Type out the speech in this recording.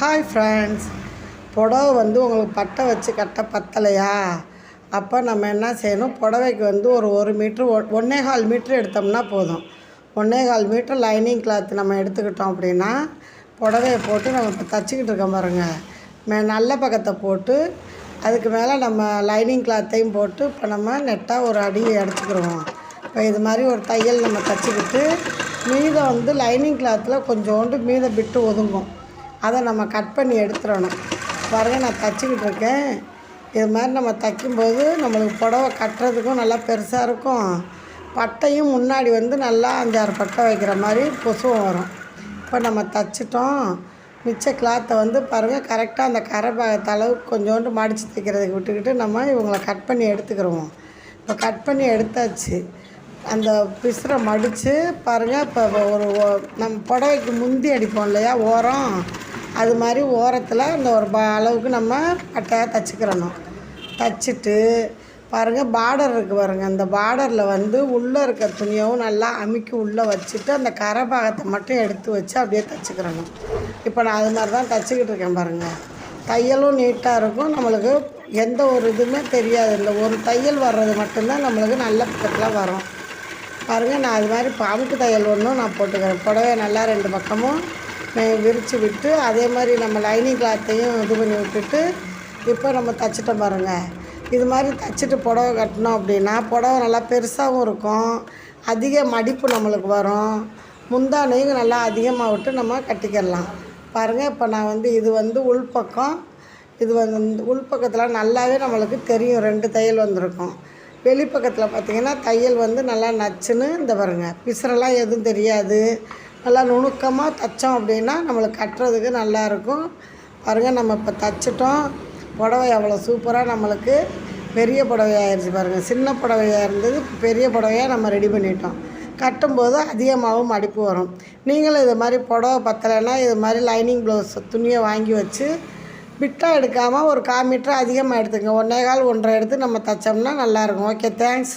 Hi friends புடவை வந்து உங்களுக்கு பட்டை வச்சு கட்ட பத்தலையா? அப்போ நம்ம என்ன செய்யணும்? புடவைக்கு வந்து ஒரு ஒரு மீட்ரு ஒ ஒன்றே கால் மீட்ரு எடுத்தோம்னா போதும். ஒன்றே கால் மீட்ரு லைனிங் கிளாத் நம்ம எடுத்துக்கிட்டோம் அப்படின்னா புடவையை போட்டு நம்ம இப்போ தச்சுக்கிட்டு இருக்கோம் பாருங்கள் மே நல்ல பக்கத்தை போட்டு அதுக்கு மேலே நம்ம லைனிங் கிளாத்தையும் போட்டு இப்போ நம்ம நெட்டாக ஒரு அடி அடிச்சுக்கிடுவோம் இப்போ இது மாதிரி ஒரு தையல் நம்ம தச்சுக்கிட்டு மீதம் வந்து லைனிங் கிளாத்தில் கொஞ்சோண்டு மீதம் விட்டு ஒதுங்கும். அதை நம்ம கட் பண்ணி எடுத்துடணும். பாருங்க நான் தச்சுக்கிட்டு இருக்கேன். இது மாதிரி நம்ம தைக்கும்போது நம்மளுக்கு புடவை கட்டுறதுக்கும் நல்லா பெருசாக இருக்கும். பட்டையும் முன்னாடி வந்து நல்லா அஞ்சாறு பட்டை வைக்கிற மாதிரி கொசுவும் வரும். இப்போ நம்ம தச்சிட்டோம். மிச்ச கிளாத்தை வந்து பாருங்கள் கரெக்டாக அந்த கரை பாகத்தளவு கொஞ்சோண்டு மடித்து தைக்கிறதுக்கு விட்டுக்கிட்டு நம்ம இவங்களை கட் பண்ணி எடுத்துக்கிறோம் இப்போ கட் பண்ணி எடுத்தாச்சு. அந்த பிசுரை மடித்து பாருங்கள் இப்போ ஒரு நம்ம புடவைக்கு முந்தி அடிப்போம் இல்லையா ஓரம். அது மாதிரி ஓரத்தில் அந்த ஒரு ப அளவுக்கு நம்ம பட்டையாக தச்சுக்கிறணும். தச்சுட்டு பாருங்கள் பார்டர் இருக்குது பாருங்கள் அந்த பார்டரில் வந்து உள்ளே இருக்க துணியவும் நல்லா அமுக்கி உள்ளே வச்சுட்டு அந்த கரை பாகத்தை மட்டும் எடுத்து வச்சு அப்படியே தச்சுக்கிறணும். இப்போ நான் அது மாதிரி தான் தச்சுக்கிட்டு இருக்கேன் பாருங்கள் தையலும் நீட்டாக இருக்கும். நம்மளுக்கு எந்த ஒரு இதுவுமே தெரியாது. இல்லை ஒரு தையல் வர்றது மட்டும்தான் நம்மளுக்கு நல்ல பக்கத்தில் வரும். பாருங்கள் நான் அது மாதிரி பாம்புக்கு தையல் ஒன்றும் நான் போட்டுக்கிறேன். புடவை நல்லா ரெண்டு பக்கமும் விரித்து விட்டு அதே மாதிரி நம்ம லைனிங் கிளாத்தையும் இது பண்ணி விட்டுட்டு இப்போ நம்ம தைச்சிட்டோம் பாருங்கள் இது மாதிரி தைச்சிட்டு புடவை கட்டினோம் அப்படின்னா புடவை நல்லா பெருசாகவும் இருக்கும். அதிக மடிப்பு நம்மளுக்கு வரும். முந்தானையும் நல்லா அதிகமாக விட்டு நம்ம கட்டிக்கிடலாம். பாருங்கள் இப்போ நான் வந்து இது வந்து உள்பக்கம் இது வந்து உள்பக்கத்தில் நல்லாவே நம்மளுக்கு தெரியும் ரெண்டு தையல் வந்திருக்கும். வெளிப்பக்கத்தில் பார்த்திங்கன்னா தையல் வந்து நல்லா நச்சுன்னு இந்த பாருங்கள் பிசுறெல்லாம் எதுவும் தெரியாது. நல்லா நுணுக்கமாக தைச்சோம் அப்படின்னா நம்மளுக்கு கட்டுறதுக்கு நல்லா இருக்கும். பாருங்கள் நம்ம இப்போ தைச்சிட்டோம். புடவை அவ்வளோ சூப்பராக நம்மளுக்கு பெரிய புடவையாயிருச்சு பாருங்கள் சின்ன புடவையாக இருந்தது பெரிய புடவையாக நம்ம ரெடி பண்ணிட்டோம். கட்டும்போது அதிகமாகவும் மடிப்பு வரும். நீங்களும் இது மாதிரி புடவை பத்தலைன்னா இது மாதிரி லைனிங் ப்ளவுஸ் துணியை வாங்கி வச்சு பிட்டாக எடுக்காமல் ஒரு கால் மீட்டர் அதிகமாக எடுத்துங்க ஒன்றே கால் ஒன்றரை எடுத்து நம்ம தைச்சோம்னா நல்லாயிருக்கும் ஓகே தேங்க்ஸ்.